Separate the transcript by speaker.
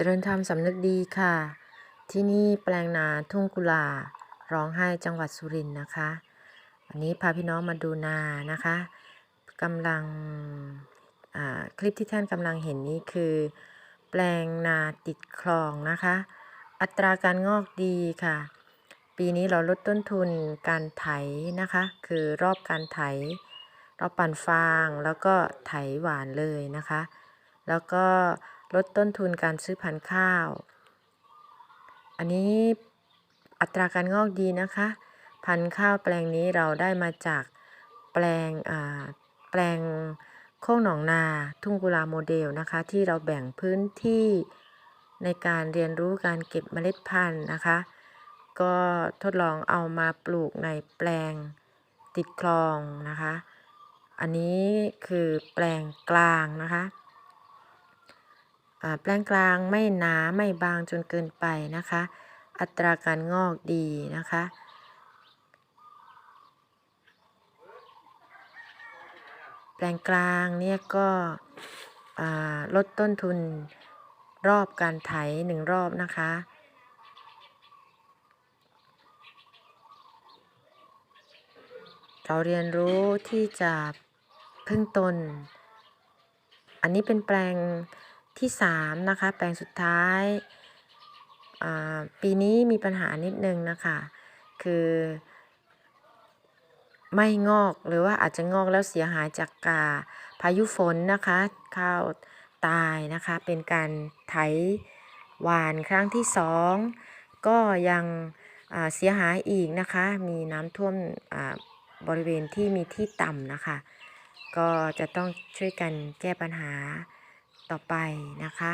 Speaker 1: เจริญธรรมสำนึกดีค่ะ ที่นี่แปลงนาทุ่งกุลา ร้องไห้จังหวัดสุรินทร์นะคะ วันนี้พาพี่น้องมาดูนานะคะกำลังอ่าคลิปที่ท่านกำลังเห็นนี้คือ แปลงนาติดคลองนะคะ อัตราการงอกดีค่ะ ปีนี้เราลดต้นทุนการไถนะคะ คือรอบการไถเราปั่นฟางแล้วก็ไถหวานเลยนะคะ แล้วก็ ลดต้นทุนการซื้อพันธุ์ข้าว อันนี้อัตราการงอกดีนะคะ พันธุ์ข้าวแปลงนี้เราได้มาจากแปลงอ่าแปลงโค้งหนองนาทุ่งกุลาโมเดลนะคะ ที่เราแบ่งพื้นที่ในการเรียนรู้การเก็บเมล็ดพันธุ์นะคะ ก็ทดลองเอามาปลูกในแปลงติดคลองนะคะ อันนี้คือแปลงกลางนะคะ แปลงกลางไม่หนาไม่บางจนเกินไปนะคะ อัตราการงอกดีนะคะ แปลงกลางเนี่ยก็ลดต้นทุนรอบการไถหนึ่งรอบนะคะเราเรียนรู้ที่จะพึ่งตน อันนี้เป็นแปลง ที่สามนะคะแปลงสุดท้ายปีนี้มีปัญหานิดนึงนะคะ คือไม่งอกหรือว่าอาจจะงอกแล้วเสียหายจากกาพายุฝนนะคะข้าวตายนะคะ เป็นการไถหวานครั้งที่สองก็ยังเสียหายอีกนะคะ มีน้ำท่วมบริเวณที่มีที่ต่ำนะคะ ก็จะต้องช่วยกันแก้ปัญหา ต่อไปนะคะ